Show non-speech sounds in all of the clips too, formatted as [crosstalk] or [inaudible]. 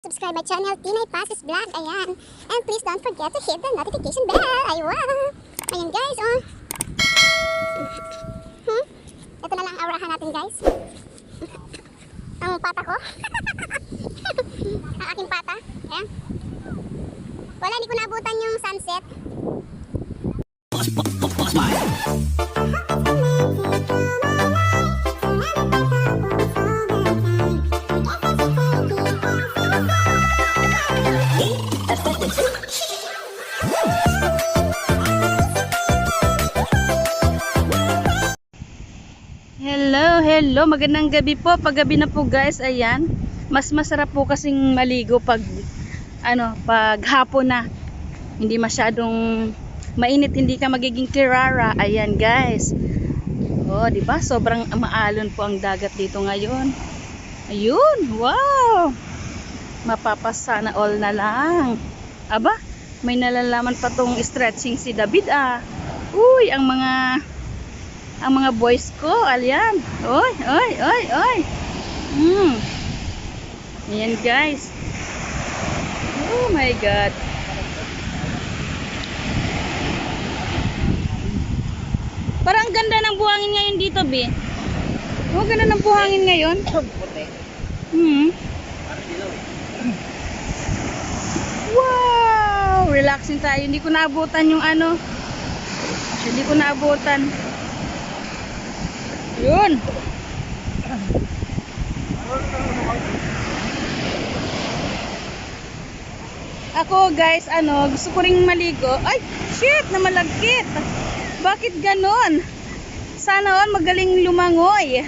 subscribe my channel, Tinay Passes Vlog. Ayan. And please don't forget to hit the notification bell. Ayun. Ayan guys, oh. Hmm? Ito na lang ang aurahan natin guys. Ang pata ko. [laughs] ang aking pata. Ayan. Wala, hindi ko naabutan yung sunset. Hello, hello. Magandang gabi po. Paggabi na po guys, ayan. Mas masarap po kasing maligo pag ano, pag hapon na. Hindi masyadong mainit, hindi ka magiging kirara. Ayan guys. Oh, 'di ba? Sobrang maalon po ang dagat dito ngayon. Ayun, wow. Mapapasana all na lang. Aba, may nalalaman pa tong stretching si David ah. Uy, ang mga ang mga boys ko, alyan. Oy, oy, oy, oy. Hmm. Ayan guys. Oh my God. Parang ang ganda ng buhangin ngayon dito, Bi. Oh, ganda ng buhangin ngayon. Hmm. Wow! Relaxing tayo. Hindi ko naabutan yung ano. Hindi ko naabutan. Yun. Ako guys, ano, gusto ko ring maligo. Ay, shit, na malagkit. Bakit ganon? Sana all magaling lumangoy.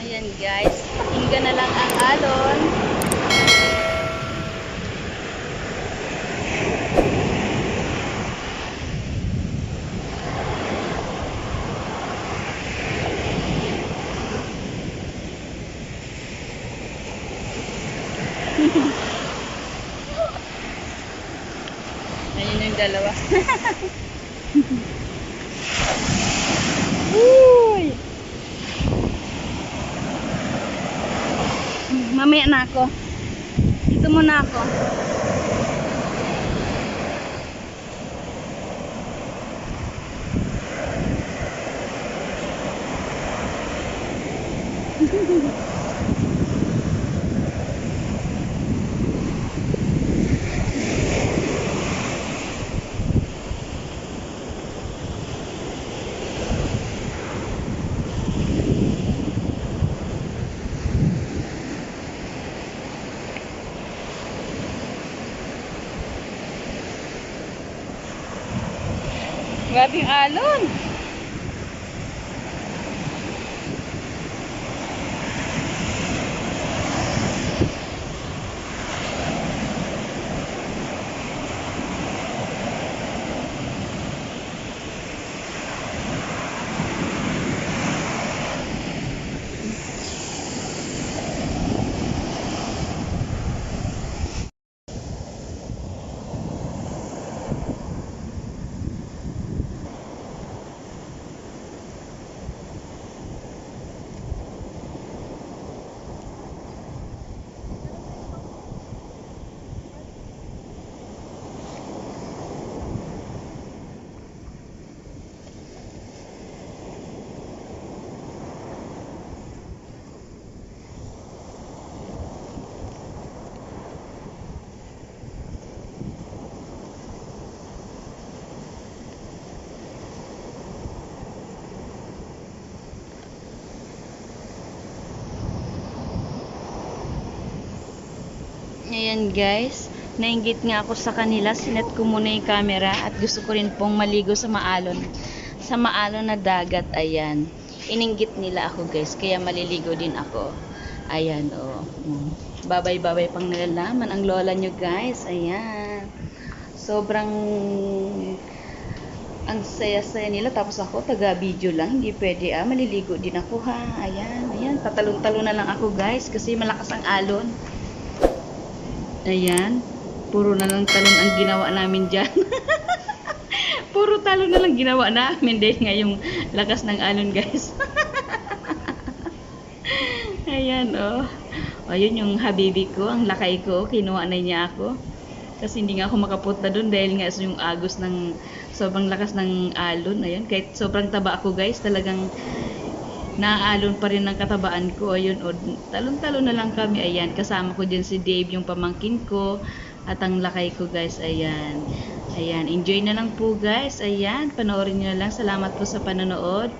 Ayan guys, pakinggan na lang ang alon. [laughs] Ayun yung dalawa. [laughs] Uy! Mamaya na ako. Dito muna ako. [laughs] Grabe alon. Ayan guys, nainggit nga ako sa kanila, sinet ko muna yung camera at gusto ko rin pong maligo sa maalon. Sa maalon na dagat, ayan. Ininggit nila ako guys, kaya maliligo din ako. Ayan, oh. Mm. Babay-babay pang nalalaman ang lola nyo guys, ayan. Sobrang ang saya-saya nila tapos ako taga-video lang hindi pwede ah maliligo din ako ha ayan ayan tatalon-talon na lang ako guys kasi malakas ang alon Ayan. Puro na lang talon ang ginawa namin dyan. [laughs] Puro talo na lang ginawa namin dahil nga yung lakas ng alon guys. [laughs] Ayan oh. Ayun yung habibi ko, ang lakay ko, kinuha na niya ako. Kasi hindi nga ako makapunta doon dahil nga yung agos ng sobrang lakas ng alon. Ayun, kahit sobrang taba ako guys, talagang naaalon pa rin ng katabaan ko. Ayun, o, talon-talon na lang kami. Ayan, kasama ko dyan si Dave, yung pamangkin ko. At ang lakay ko guys, ayan. Ayan, enjoy na lang po guys. Ayan, panoorin nyo na lang. Salamat po sa panonood.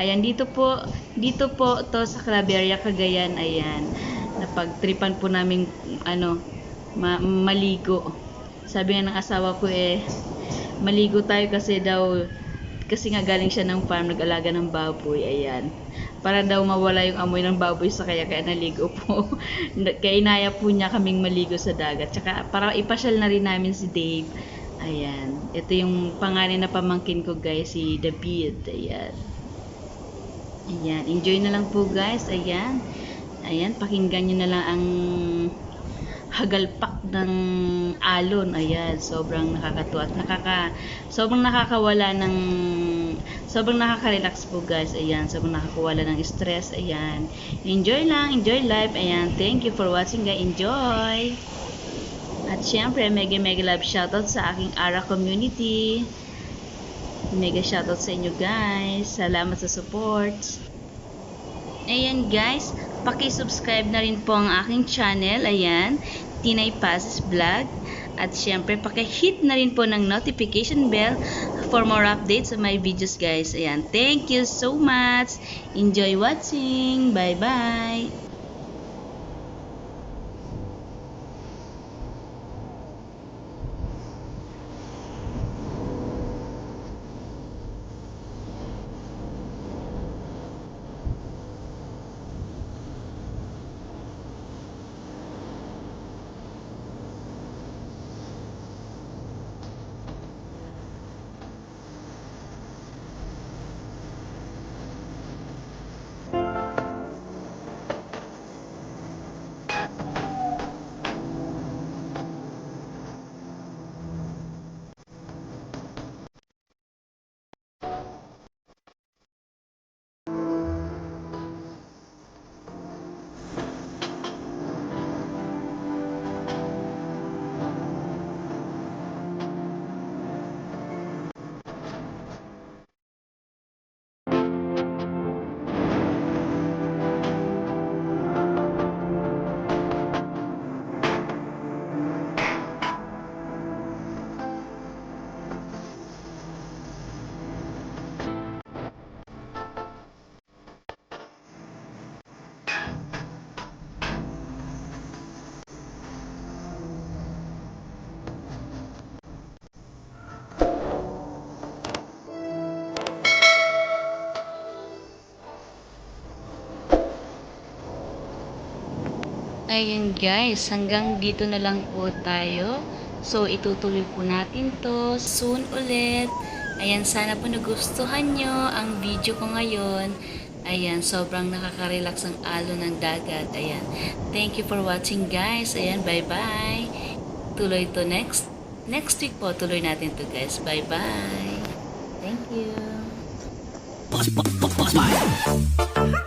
Ayan, dito po, dito po to sa Claveria, Cagayan. Ayan, napagtripan po namin, ano, ma- maligo. Sabi nga ng asawa ko eh, maligo tayo kasi daw, kasi nga galing siya ng farm, nag-alaga ng baboy. Ayan. Para daw mawala yung amoy ng baboy sa kaya kaya naligo po. [laughs] kaya inaya po niya kaming maligo sa dagat. Tsaka para ipasyal na rin namin si Dave. Ayan. Ito yung pangalan na pamangkin ko guys, si David. Ayan. Ayan. Enjoy na lang po guys. Ayan. Ayan. Pakinggan nyo na lang ang hagalpak ng alon. Ayan. Sobrang nakakatuwa at nakaka, sobrang nakakawala ng, sobrang nakaka-relax po guys. Ayan. Sobrang nakakawala ng stress. Ayan. Enjoy lang. Enjoy life. Ayan. Thank you for watching guys. Enjoy! At syempre, mega mega love shoutout sa aking ARA community. Mega shoutout sa inyo guys. Salamat sa support. Ayan guys, paki-subscribe na rin po ang aking channel. Ayan, Tinay Passes Vlog. At syempre, paki-hit na rin po ng notification bell for more updates on my videos guys. Ayan, thank you so much. Enjoy watching. Bye-bye. Ayan guys, hanggang dito na lang po tayo. So, itutuloy po natin to soon ulit. Ayan, sana po nagustuhan nyo ang video ko ngayon. Ayan, sobrang nakaka-relax ang alo ng dagat. Ayan, thank you for watching guys. Ayan, bye-bye. Tuloy to next. Next week po, tuloy natin to guys. Bye-bye. Thank you. You.